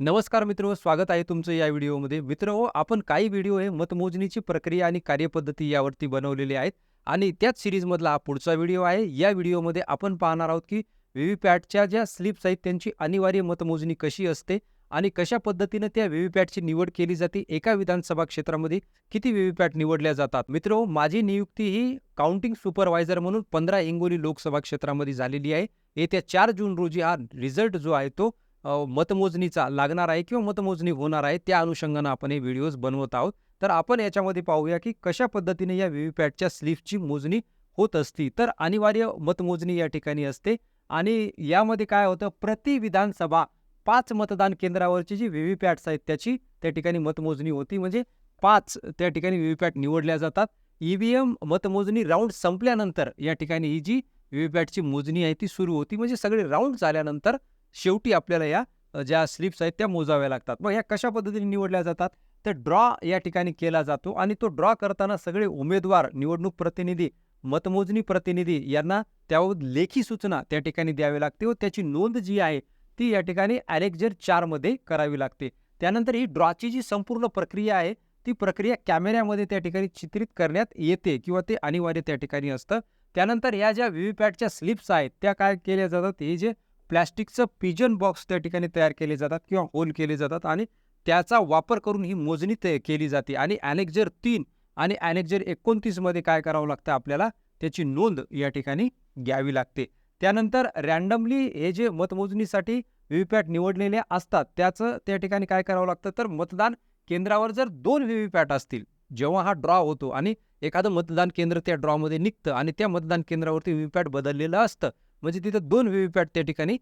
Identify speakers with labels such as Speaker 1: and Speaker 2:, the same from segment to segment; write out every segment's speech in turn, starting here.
Speaker 1: नमस्कार मित्र स्वागत आहे तुमचं या व्हिडिओमध्ये. मित्र हो आपण काही व्हिडिओ हे मतमोजणीची प्रक्रिया आणि कार्यपद्धती यावरती बनवलेले आहेत आणि त्याच सिरीजमधला हा पुढचा व्हिडिओ आहे. या व्हिडिओमध्ये आपण पाहणार आहोत की व्हीव्हीपॅटच्या ज्या स्लिप्स आहेत त्यांची अनिवार्य मतमोजणी कशी असते आणि कशा पद्धतीनं त्या व्हीव्हीपॅटची निवड केली जाते एका विधानसभा क्षेत्रामध्ये किती व्हीव्हीपॅट निवडल्या जातात. मित्र माझी नियुक्ती ही काउंटिंग सुपरवायझर म्हणून पंधरा हिंगोली लोकसभा क्षेत्रामध्ये झालेली आहे. येत्या चार जून रोजी हा रिझल्ट जो आहे तो मतमोजणीचा लागणार आहे किंवा मतमोजणी होणार आहे त्या अनुषंगानं आपण हे व्हिडिओज बनवत आहोत. तर आपण याच्यामध्ये पाहूया की कशा पद्धतीने या व्हीव्हीपॅटच्या स्लिपची मोजणी होत असती. तर अनिवार्य मतमोजणी या ठिकाणी असते आणि यामध्ये काय होतं प्रति विधानसभा पाच मतदान केंद्रावरची जी व्हीव्हीपॅट्स आहेत त्याची त्या ठिकाणी मतमोजणी होती. म्हणजे पाच त्या ठिकाणी व्ही पॅट निवडल्या जातात. ईव्हीएम मतमोजणी राऊंड संपल्यानंतर या ठिकाणी ही जी व्हीव्हीपॅटची मोजणी आहे ती सुरू होती. म्हणजे सगळे राऊंड झाल्यानंतर शेवटी आपल्याला या ज्या स्लिप्स आहेत त्या मोजाव्या लागतात. मग ह्या कशा पद्धतीने निवडल्या जातात? तर ड्रॉ या ठिकाणी केला जातो आणि तो ड्रॉ करताना सगळे उमेदवार निवडणूक प्रतिनिधी मतमोजणी प्रतिनिधी यांना त्यावर लेखी सूचना त्या ठिकाणी द्यावी लागते व त्याची नोंद जी आहे ती या ठिकाणी ॲलेक्झर चारमध्ये करावी लागते. त्यानंतर ही ड्रॉची जी संपूर्ण प्रक्रिया आहे ती प्रक्रिया कॅमेऱ्यामध्ये त्या ठिकाणी चित्रित करण्यात येते किंवा ते अनिवार्य त्या ठिकाणी असतं. त्यानंतर या ज्या व्ही पॅटच्या स्लिप्स आहेत त्या काय केल्या जातात? हे जे प्लॅस्टिकचं पिजन बॉक्स त्या ठिकाणी तयार केले जातात किंवा होल केले जातात आणि त्याचा वापर करून ही मोजणी तय केली जाते. आणि ॲनेक्झर तीन आणि ॲनेक्झर एकोणतीसमध्ये काय करावं लागतं आपल्याला? त्याची नोंद या ठिकाणी घ्यावी लागते. त्यानंतर रॅन्डमली हे जे मतमोजणीसाठी व्हीव्हीपॅट निवडलेले असतात त्याचं त्या ठिकाणी काय करावं लागतं? तर मतदान केंद्रावर जर दोन व्ही वी पॅट असतील जेव्हा हा ड्रॉ होतो आणि एखादं मतदान केंद्र त्या ड्रॉमध्ये निघतं आणि त्या मतदान केंद्रावरती व्हीव्हीपॅट बदललेलं असतं म्हणजे तिथं दोन व्हीव्हीपॅट त्या ठिकाणी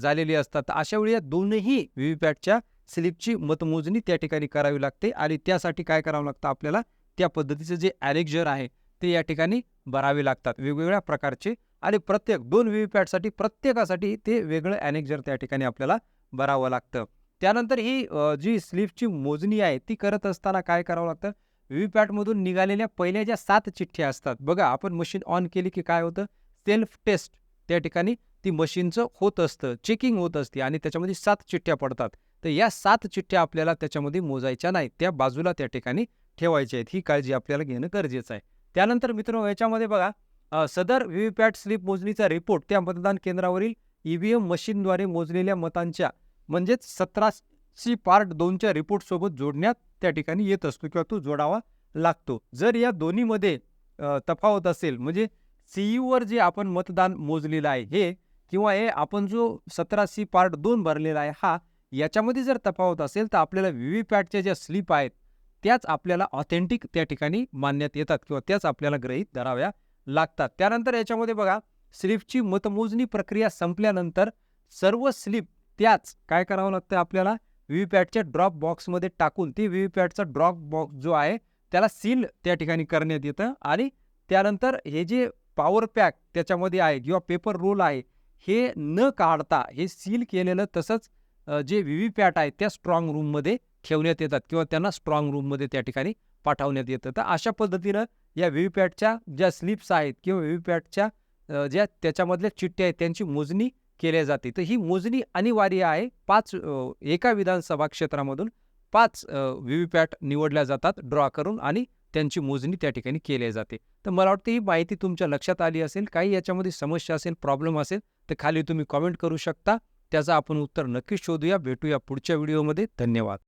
Speaker 1: झालेली असतात. अशा वेळी या दोनही व्हीव्हीपॅटच्या स्लिपची मतमोजणी त्या ठिकाणी करावी लागते आणि त्यासाठी काय करावं लागतं आपल्याला? त्या पद्धतीचं जे ॲलेक्झर आहे ते या ठिकाणी भरावे लागतात. वेगवेगळ्या प्रकारचे आणि प्रत्येक दोन व्हीव्हीपॅटसाठी प्रत्येकासाठी ते वेगळं ॲनेक्झर त्या ठिकाणी आपल्याला भरावं लागतं. त्यानंतर ही जी स्लिपची मोजणी आहे ती करत असताना काय करावं लागतं? व्हीव्हीपॅटमधून निघालेल्या पहिल्या ज्या सात चिठ्ठ्या असतात बघा आपण मशीन ऑन केली की काय होतं? Self test. त्या ठिकाणी ती मशीनचं होत असतं चेकिंग होत असते आणि त्याच्यामध्ये सात चिठ्ठ्या पडतात. तर या सात चिठ्ठ्या आपल्याला त्याच्यामध्ये मोजायच्या नाहीत. त्या बाजूला त्या ठिकाणी ठेवायच्या आहेत. ही काळजी आपल्याला घेणं गरजेचं आहे. त्यानंतर मित्रांनो याच्यामध्ये बघा सदर व्हीव्हीपॅट स्लिप मोजणीचा रिपोर्ट त्या मतदान केंद्रावरील ईव्हीएम मशीनद्वारे मोजलेल्या मतांच्या म्हणजेच सतराशे पार्ट दोनच्या रिपोर्टसोबत जोडण्यात त्या ठिकाणी येत असतो किंवा तो जोडावा लागतो. जर या दोन्हीमध्ये तफावत असेल म्हणजे सीईवर जे आपण मतदान मोजलेलं आहे हे किंवा हे आपण जो सतरा सी पार्ट दोन भरलेला आहे हा याच्यामध्ये जर तफावत असेल तर आपल्याला व्ही व्ही पॅटच्या ज्या स्लिप आहेत त्याच आपल्याला ऑथेंटिक त्या ठिकाणी मानण्यात येतात किंवा त्याच आपल्याला ग्रहीत धराव्या लागतात. त्यानंतर याच्यामध्ये बघा स्लिपची मतमोजणी प्रक्रिया संपल्यानंतर सर्व स्लिप त्याच काय करावं लागतं आपल्याला? व्हीव्हीपॅटच्या ड्रॉप बॉक्समध्ये टाकून ते व्हीव्हीपॅटचा ड्रॉप बॉक्स जो आहे त्याला सील त्या ठिकाणी करण्यात येतं आणि त्यानंतर हे जे पॉवर पॅक त्याच्यामध्ये आहे किंवा पेपर रोल आहे हे न काढता हे सील केलेलं तसंच जे व्ही व्ही पॅट आहे त्या स्ट्रॉंग रूममध्ये ठेवण्यात येतात किंवा त्यांना स्ट्रॉंग रूममध्ये त्या ठिकाणी पाठवण्यात येतं. तर अशा पद्धतीनं या व्ही पॅटच्या ज्या स्लिप्स आहेत किंवा व्ही पॅटच्या ज्या त्याच्यामधल्या चिठ्ठ्या आहेत त्यांची मोजणी केल्या जाते. तर ही मोजणी अनिवार्य आहे. पाच एका विधानसभा क्षेत्रामधून पाच व्हीव्हीपॅट निवडल्या जातात ड्रॉ करून आणि त्यांची मोजणी त्या ठिकाणी केली जाते. तर मला वाटतं ही माहिती तुमच्या लक्षात आली असेल काही याच्यामध्ये समस्या असेल प्रॉब्लेम असेल तर खाली तुम्ही कॉमेंट करू शकता. त्याचं आपण उत्तर नक्कीच शोधूया. भेटूया पुढच्या व्हिडिओमध्ये धन्यवाद.